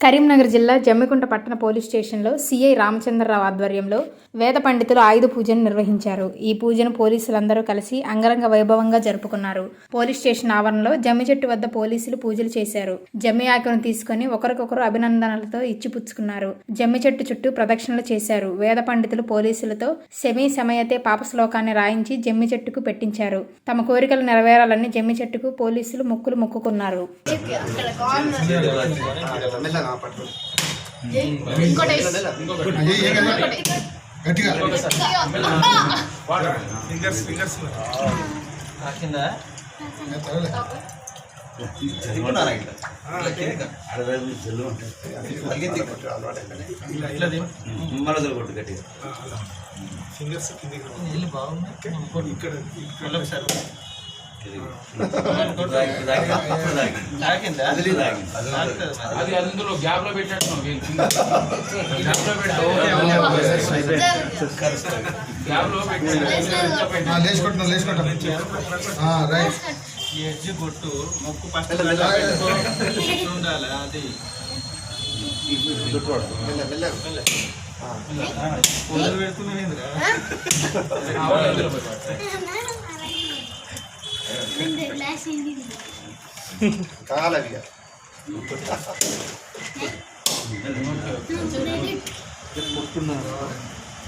కరీంనగర్ జిల్లా జమ్మికుంట పట్టణ పోలీస్ స్టేషన్లో సిఐ రామచంద్రరావు ఆధ్వర్యంలో వేద పండితులు ఆయుధ పూజను నిర్వహించారు. ఈ పూజను పోలీసులందరూ కలిసి అంగరంగ వైభవంగా జరుపుకున్నారు. పోలీస్ స్టేషన్ ఆవరణలో జమ్మి చెట్టు వద్ద పోలీసులు పూజలు చేశారు. జమ్మి ఆకును తీసుకొని ఒకరికొకరు అభినందనలతో ఇచ్చిపుచ్చుకున్నారు జమ్మి చెట్టు చుట్టూ ప్రదక్షిణలు చేశారు. వేద పండితులు పోలీసులతో శమీ సమయతే పాప శ్లోకాన్ని రాయించి జమ్మి చెట్టుకు పెట్టించారు. తమ కోరికలు నెరవేరాలని జమ్మి చెట్టుకు పోలీసులు మొక్కులు మొక్కుకున్నారు. ఇంకోటి. గట్టిగా. ఫింగర్స్ ఫింగర్స్ తిప్పున్నారా ఇట్లా? అడిగి తిప్పు అలవాటు ఇలా ఇలా దిం. మరొకరు కొట్టు గట్టిగా. ఫింగర్స్ కిందికి రా. ఇక్కడ ఇక్కడ. ఒకసారి అది అందులో గ్యాప్లో పెట్టాడు గ్యాప్లో పెట్టాడు గ్యాప్లో పెట్టాడు లేచుకుంటున్నా లేచుకుంటా రైట్. ఈ ఎడ్జ్ కొట్టు మొక్కు ఫస్ట్. ఉండాలి అది. మెల్ల మెల్లగా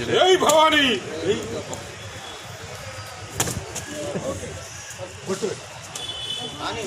జై భవానీ! కానీ